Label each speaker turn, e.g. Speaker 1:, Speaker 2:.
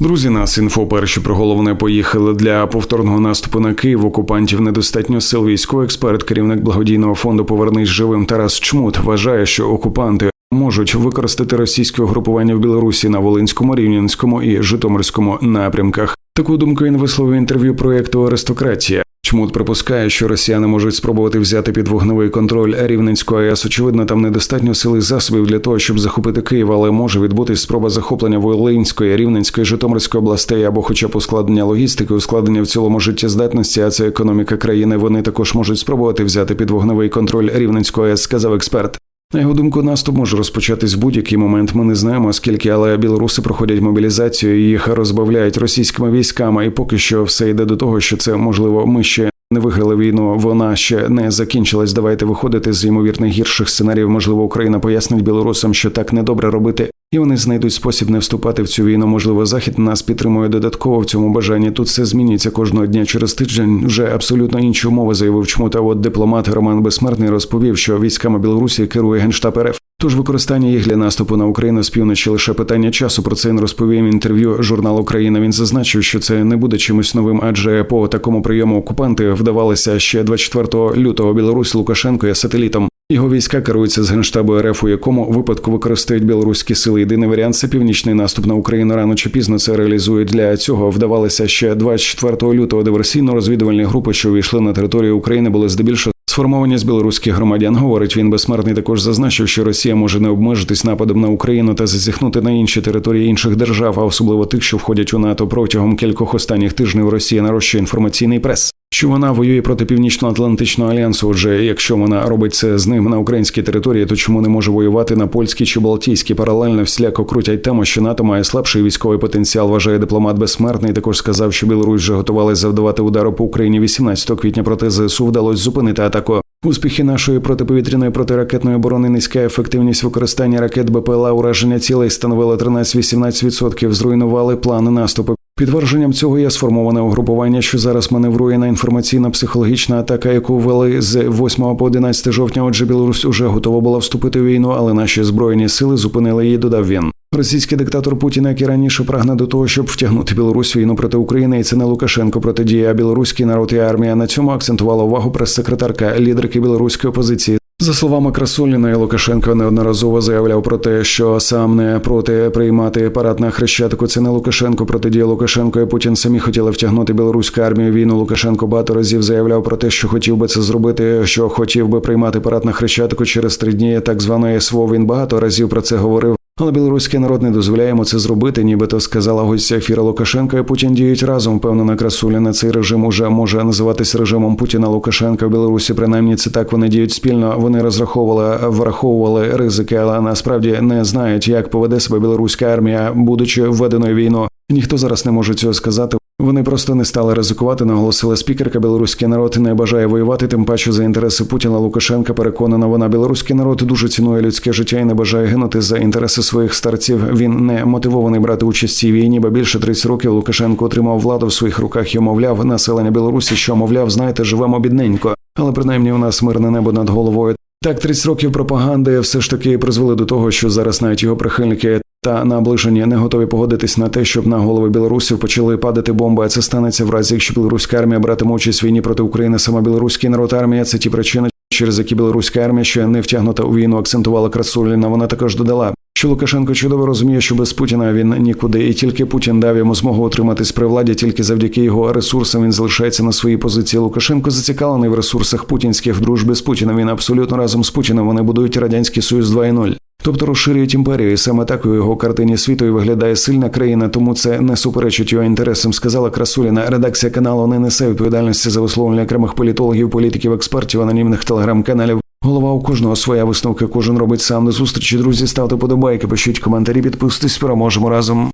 Speaker 1: Друзі, нас інфо перші про головне поїхали для повторного наступу на Київ. Окупантів недостатньо сил. Військовий експерт, керівник благодійного фонду Повернись живим Тарас Чмут вважає, що окупанти можуть використати російське угрупування в Білорусі на Волинському, Рівненському і Житомирському напрямках. Таку думку він висловив інтерв'ю проєкту Аристократія. Чмут припускає, що росіяни можуть спробувати взяти під вогневий контроль Рівненської АЕС. Очевидно, там недостатньо сили засобів для того, щоб захопити Київ, але може відбутись спроба захоплення Волинської, Рівненської, Житомирської областей або, хоча б ускладнення логістики, ускладнення в цілому життєздатності, а це економіка країни. Вони також можуть спробувати взяти під вогневий контроль Рівненської АЕС, сказав експерт. На його думку, наступ може розпочатись в будь-який момент. Ми не знаємо, скільки, але білоруси проходять мобілізацію, їх розбавляють російськими військами. І поки що все йде до того, що це можливо. Ми ще не виграли війну. Вона ще не закінчилась. Давайте виходити з ймовірних гірших сценаріїв. Можливо, Україна пояснить білорусам, що так недобре робити. І вони знайдуть спосіб не вступати в цю війну. Можливо, захід нас підтримує додатково в цьому бажанні. Тут все змінюється кожного дня. Через тиждень вже абсолютно інші умови заявив чому. Та от дипломат Роман Безсмертний розповів, що військами Білорусі керує генштаб РФ. Тож використання їх для наступу на Україну з півночі лише питання часу. Про це він розповів в інтерв'ю журналу Україна. Він зазначив, що це не буде чимось новим, адже по такому прийому окупанти вдавалися ще 24 лютого. Білорусь Лукашенко є сателітом. Його війська керуються з генштабу РФ, у якому випадку використають білоруські сили. Єдиний варіант це північний наступ на Україну. Рано чи пізно це реалізують. Для цього вдавалися ще 24 лютого. Диверсійно-розвідувальні групи, що увійшли на територію України, були здебільшого сформовані з білоруських громадян. Говорить він безсмертний. Також зазначив, що Росія може не обмежитись нападом на Україну та зазіхнути на інші території інших держав, а особливо тих, що входять у НАТО протягом кількох останніх тижнів. Росія нарощує інформаційний прес. Що вона воює проти північно-атлантичного альянсу? Отже, якщо вона робить це з ним на українській території, то чому не може воювати на польській чи балтійській? Паралельно всіляко крутять тему, що НАТО має слабший військовий потенціал. Вважає дипломат безсмертний. Також сказав, що Білорусь вже готувалась завдавати удару по Україні 18 квітня. Проти ЗСУ вдалося зупинити атаку. Успіхи нашої протиповітряної протиракетної оборони, низька ефективність використання ракет БПЛА, ураження цілей становила 13-18%, Зруйнували плани наступу. Підтвердженням цього є сформоване угрупування, що зараз маневрує на інформаційно-психологічна атака, яку ввели з 8 по 11 жовтня. Отже, Білорусь уже готова була вступити в війну, але наші збройні сили зупинили її. Додав він. Російський диктатор Путін, як і раніше, прагне до того, щоб втягнути Білорусь війну проти України, і це не Лукашенко протидія, а білоруський народ і армія. На цьому акцентувала увагу прес-секретарка лідерки білоруської опозиції. За словами Красуліна, Лукашенко неодноразово заявляв про те, що сам не проти приймати парад на хрещатику. Це не Лукашенко протидія Лукашенко і Путін самі хотіли втягнути білоруську армію. Війну Лукашенко багато разів заявляв про те, що хотів би це зробити, що хотів би приймати парад на хрещатику через три дні так званої СВО. Він багато разів про це говорив. Але білоруський народ не дозволяє йому це зробити, нібито сказала гостя ефіра Лукашенка і Путін діють разом. Впевнена красуляна Цей режим уже може називатись режимом Путіна Лукашенка в Білорусі. Принаймні це так вони діють спільно. Вони розраховували, враховували ризики, але насправді не знають, як поведе себе білоруська армія, будучи введеною війну. Ніхто зараз не може цього сказати. Вони просто не стали ризикувати, наголосила спікерка. Білоруський народ не бажає воювати, тим паче за інтереси Путіна Лукашенка. Переконана вона, білоруський народ дуже цінує людське життя і не бажає гинути за інтереси своїх старців. Він не мотивований брати участь цій війні, бо більше 30 років Лукашенко отримав владу в своїх руках і мовляв населення Білорусі, що мовляв, знаєте, живемо бідненько, але принаймні у нас мирне небо над головою. Так, 30 років пропаганди все ж таки призвели до того, що зараз навіть його прихильники та наближені не готові погодитись на те, щоб на голови білорусів почали падати бомби. А це станеться в разі, якщо білоруська армія братиме участь в війні проти України. Сама білоруський народ армія це ті причини, через які білоруська армія ще не втягнута у війну. Акцентувала Красуліна. Вона також додала. Що Лукашенко чудово розуміє, що без Путіна він нікуди, і тільки Путін дав йому змогу утриматись при владі. Тільки завдяки його ресурсам він залишається на своїй позиції. Лукашенко зацікавлений в ресурсах путінських в дружбі з Путіним. Він абсолютно разом з Путіним. Вони будують радянський союз 2.0. Тобто розширюють імперію, і саме так у його картині світу і виглядає сильна країна, тому це не суперечить його інтересам. Сказала Красуліна. Редакція каналу не несе відповідальності за висловлення окремих політологів, політиків, експертів, анонімних телеграм-каналів. Голова у кожного своя висновка, кожен робить сам до зустрічі. Друзі, ставте подобайки, пишіть коментарі, підписуйтесь, переможемо разом.